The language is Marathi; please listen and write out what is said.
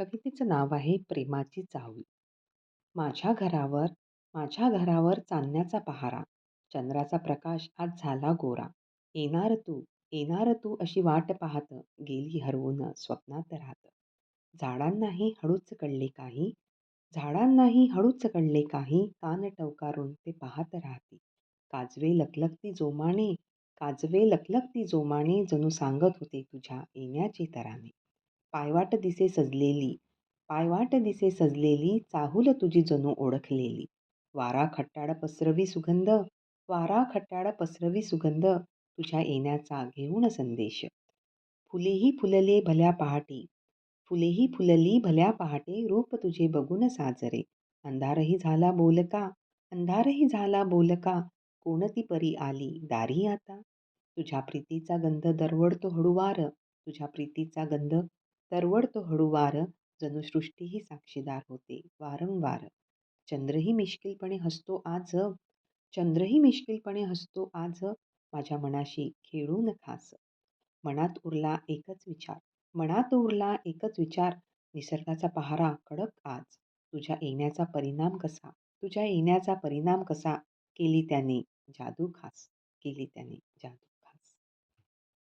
कवितेचं नाव आहे प्रेमाची चाहुल माझ्या घरावर माझ्या घरावर चांदण्याचा पहारा चंद्राचा प्रकाश आज झाला गोरा. येणार तू येणार तू अशी वाट पाहत गेली हरवून स्वप्नात राहत. झाडांनाही हळूच कळले काही झाडांनाही हळूच कळले काही कान टवकारून ते पाहत राहते. काजवे लकलकती जोमाने काजवे लकलकती जोमाने जणू सांगत होते तुझ्या येण्याचे तराने. पायवाट दिसे सजलेली पायवाट दिसे सजलेली चाहूल तुझी जणू ओळखलेली. वारा खट्टाड पसरवी सुगंध वारा खट्टाड पसरवी सुगंध तुझ्या येण्याचा घेऊन संदेश. फुलेही फुलले भल्या पहाटे फुलेही फुलली भल्या पहाटे रूप तुझे बघून साजरे. अंधारही झाला बोलका अंधारही झाला बोलका कोणती परी आली दारी आता? तुझ्या प्रीतीचा गंध दरवडतो हळूवार तुझ्या प्रीतीचा गंध दरवडतो हळूवार जणू सृष्टीही साक्षीदार होते वारंवार. चंद्रही मिश्किलपणे हसतो आज चंद्रही मिश्किलपणे हसतो आज माझ्या मनाशी खेळून खास. मनात उरला एकच विचार मनात उरला एकच विचार निसर्गाचा पहारा कडक आज. तुझ्या येण्याचा परिणाम कसा तुझ्या येण्याचा परिणाम कसा केली त्याने जादू खास केली त्याने जादू